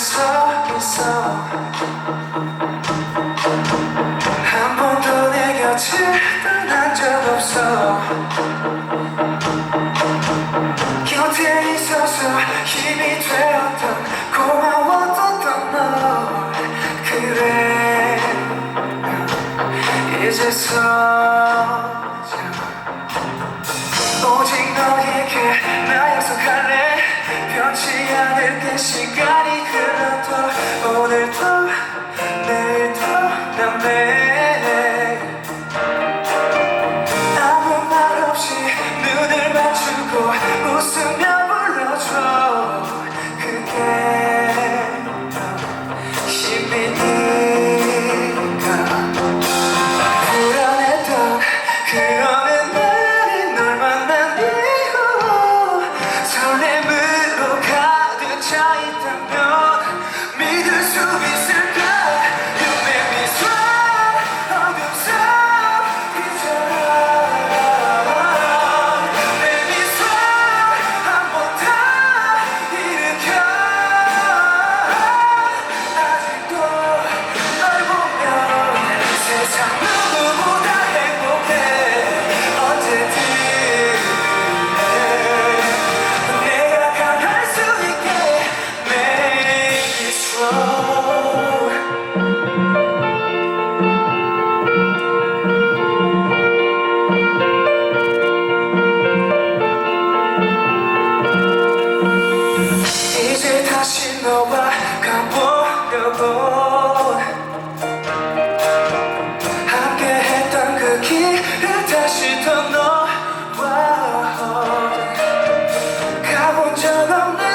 서 있어 한 번도 내 곁을 떠난 적 없어. 곁에 있어서 힘이 되었던 고마웠던 널. 그래 이제서야 오직 너에게 나 약속할래. 변치 않을게 시간이 흘 너와 가보려고 함께 했던 그 길을 다시 더 너와 가본 적 없는